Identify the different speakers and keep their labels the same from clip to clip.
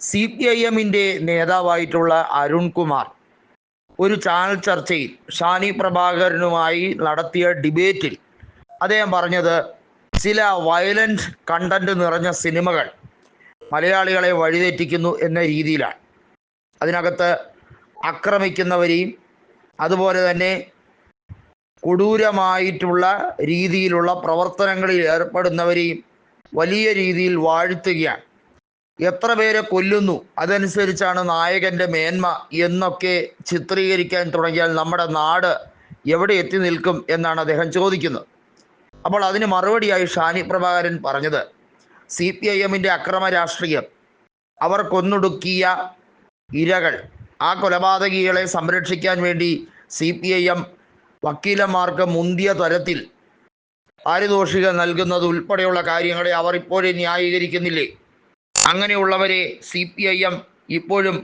Speaker 1: C P I എമ്മിന്റെ നേതാവായിട്ടുള്ള അരുൺകുമാർ ഒരു channel ചർച്ചയിൽ ഷാനി പ്രഭാകരനുമായി നടത്തിയ ഡിബേറ്റിൽ അദ്ദേഹം പറഞ്ഞത് ചില വയലന്റ് കണ്ടന്റ് നിറഞ്ഞ സിനിമകൾ മലയാളികളെ വഴിതെറ്റിക്കുന്നു എന്ന രീതിയിലാണ്. അതിനകത്ത് ആക്രമിക്കുന്നവരെയും അതുപോലെ തന്നെ കൊടൂരമായിട്ടുള്ള രീതിയിലുള്ള പ്രവർത്തനങ്ങളിൽ ഏർപ്പെടുന്നവരെയും വലിയ രീതിയിൽ വാഴ്ത്തുകയാണ്. എത്ര പേരെ കൊല്ലുന്നു? അതനുസരിച്ചാണ് നായകന്റെ മേന്മ എന്നൊക്കെ ചിത്രീകരിക്കാൻ തുടങ്ങിയാൽ നമ്മുടെ നാട് എവിടെ എത്തി നിൽക്കും എന്നാണ് അദ്ദേഹം ചോദിക്കുന്നത്. അപ്പോൾ അതിന് മറുപടിയായി ഷാനി പ്രഭാകരൻ പറഞ്ഞത് സി പി ഐ എമ്മിന്റെ അക്രമ രാഷ്ട്രീയം അവർ കൊന്നൊടുക്കിയ ഇരകൾ ആ കൊലപാതകികളെ സംരക്ഷിക്കാൻ വേണ്ടി സി പി ഐ എം വക്കീലന്മാർക്ക് മുന്തിയ തരത്തിൽ പാരിതോഷികം നൽകുന്നത് ഉൾപ്പെടെയുള്ള കാര്യങ്ങളെ അവർ ഇപ്പോഴേ ന്യായീകരിക്കുന്നില്ലേ? അങ്ങനെയുള്ളവരെ സി പി ഐ എം ഇപ്പോഴും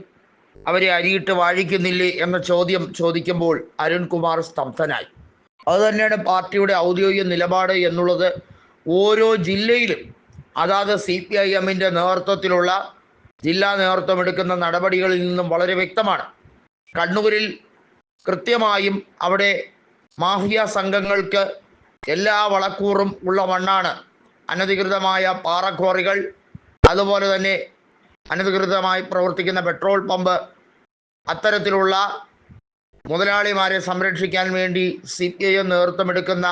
Speaker 1: അവരെ അരിയിട്ട് വാഴിക്കുന്നില്ലേ എന്ന ചോദ്യം ചോദിക്കുമ്പോൾ അരുൺകുമാർ സ്തംഭനായി. അതുതന്നെയാണ് പാർട്ടിയുടെ ഔദ്യോഗിക നിലപാട് എന്നുള്ളത്. ഓരോ ജില്ലയിലും അതാത് സി പി ഐ എമ്മിന്റെ നേതൃത്വത്തിലുള്ള ജില്ലാ നേതൃത്വം എടുക്കുന്ന നടപടികളിൽ നിന്നും വളരെ വ്യക്തമാണ്. കണ്ണൂരിൽ കൃത്യമായും അവിടെ മാഫിയ സംഘങ്ങൾക്ക് എല്ലാ വളക്കൂറും ഉള്ള മണ്ണാണ്. അനധികൃതമായ പാറക്വാറികൾ അതുപോലെ തന്നെ അനധികൃതമായി പ്രവർത്തിക്കുന്ന പെട്രോൾ പമ്പ് അത്തരത്തിലുള്ള മുതലാളിമാരെ സംരക്ഷിക്കാൻ വേണ്ടി സി പി ഐ എം നേതൃത്വമെടുക്കുന്ന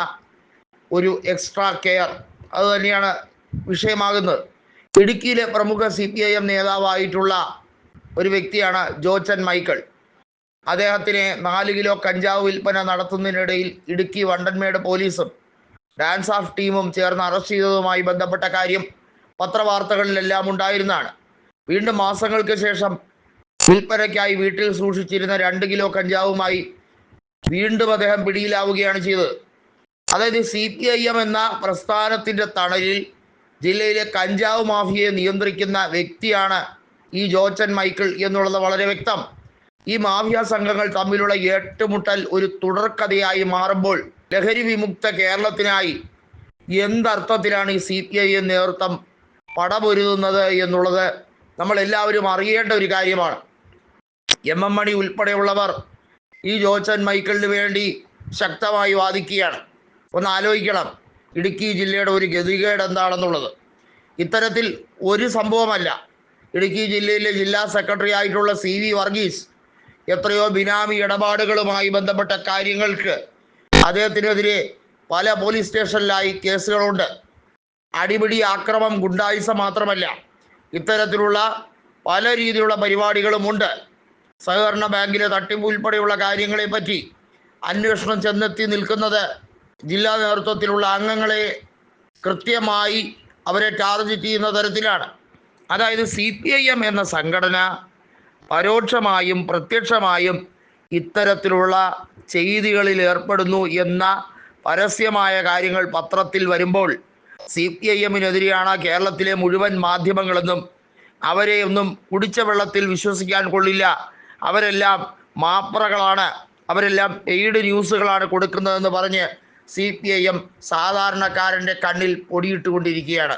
Speaker 1: ഒരു എക്സ്ട്രാ കെയർ അത് തന്നെയാണ് വിഷയമാകുന്നത്. ഇടുക്കിയിലെ പ്രമുഖ സി പി ഐ എം നേതാവായിട്ടുള്ള ഒരു വ്യക്തിയാണ് ജോച്ചൻ മൈക്കിൾ. അദ്ദേഹത്തിന് നാല് കിലോ കഞ്ചാവ് വിൽപ്പന നടത്തുന്നതിനിടയിൽ ഇടുക്കി വണ്ടൻമേട് പോലീസും ഡാൻസ് ഓഫ് ടീമും ചേർന്ന് അറസ്റ്റ് ചെയ്തതുമായി ബന്ധപ്പെട്ട കാര്യം പത്രവാർത്തകളിലെല്ലാം ഉണ്ടായിരുന്നതാണ് വീണ്ടും മാസങ്ങൾക്ക് ശേഷം വിൽപ്പനയ്ക്കായി വീട്ടിൽ സൂക്ഷിച്ചിരുന്ന രണ്ട് കിലോ കഞ്ചാവുമായി വീണ്ടും അദ്ദേഹം പിടിയിലാവുകയാണ് ചെയ്തത്. അതായത് സി പി ഐ എം എന്ന പ്രസ്ഥാനത്തിന്റെ തണലിൽ ജില്ലയിലെ കഞ്ചാവ് മാഫിയയെ നിയന്ത്രിക്കുന്ന വ്യക്തിയാണ് ഈ ജോച്ചൻ മൈക്കിൾ എന്നുള്ളത് വളരെ വ്യക്തം. ഈ മാഫിയ സംഘങ്ങൾ തമ്മിലുള്ള ഏറ്റുമുട്ടൽ ഒരു തുടർക്കഥയായി മാറുമ്പോൾ ലഹരി വിമുക്ത കേരളത്തിനായി എന്തർത്ഥത്തിലാണ് ഈ സി പി ഐ നേതൃത്വം പടപൊരുതുന്നത് എന്നുള്ളത് നമ്മൾ എല്ലാവരും അറിയേണ്ട ഒരു കാര്യമാണ്. എം എം മണി ഉൾപ്പെടെയുള്ളവർ ഈ ജോച്ചൻ മൈക്കിളിന് വേണ്ടി ശക്തമായി വാദിക്കുകയാണ്. ഒന്ന് ആലോചിക്കണം ഇടുക്കി ജില്ലയുടെ ഒരു ഗതികേട് എന്താണെന്നുള്ളത്. ഇത്തരത്തിൽ ഒരു സംഭവമല്ല. ഇടുക്കി ജില്ലയിലെ ജില്ലാ സെക്രട്ടറി ആയിട്ടുള്ള സി വി വർഗീസ് എത്രയോ ബിനാമി ഇടപാടുകളുമായി ബന്ധപ്പെട്ട കാര്യങ്ങൾക്ക് അദ്ദേഹത്തിനെതിരെ പല പോലീസ് സ്റ്റേഷനിലായി കേസുകളുണ്ട്. അടിപിടി ആക്രമം ഗുണ്ടായിസം മാത്രമല്ല ഇത്തരത്തിലുള്ള പല രീതിയിലുള്ള പരിപാടികളുമുണ്ട്. സഹകരണ ബാങ്കിലെ തട്ടിപ്പ് ഉൾപ്പെടെയുള്ള കാര്യങ്ങളെ പറ്റി അന്വേഷണം ചെന്നെത്തി നിൽക്കുന്നത് ജില്ലാ നേതൃത്വത്തിലുള്ള അംഗങ്ങളെ കൃത്യമായി അവരെ ടാർഗറ്റ് ചെയ്യുന്ന തരത്തിലാണ്. അതായത് സി പി ഐ എം എന്ന സംഘടന പരോക്ഷമായും പ്രത്യക്ഷമായും ഇത്തരത്തിലുള്ള ചെയ്തികളിൽ ഏർപ്പെടുന്നു എന്ന പരസ്യമായ കാര്യങ്ങൾ പത്രത്തിൽ വരുമ്പോൾ സി പി ഐ എമ്മിനെതിരെയാണ് കേരളത്തിലെ മുഴുവൻ മാധ്യമങ്ങളെന്നും അവരെ ഒന്നും കുടിച്ച വെള്ളത്തിൽ വിശ്വസിക്കാൻ കൊള്ളില്ല. അവരെല്ലാം മാപ്രകളാണ്. അവരെല്ലാം എയ്ഡ് ന്യൂസുകളാണ് കൊടുക്കുന്നതെന്ന് പറഞ്ഞ് സി പി ഐ എം സാധാരണക്കാരന്റെ കണ്ണിൽ പൊടിയിട്ടുകൊണ്ടിരിക്കുകയാണ്.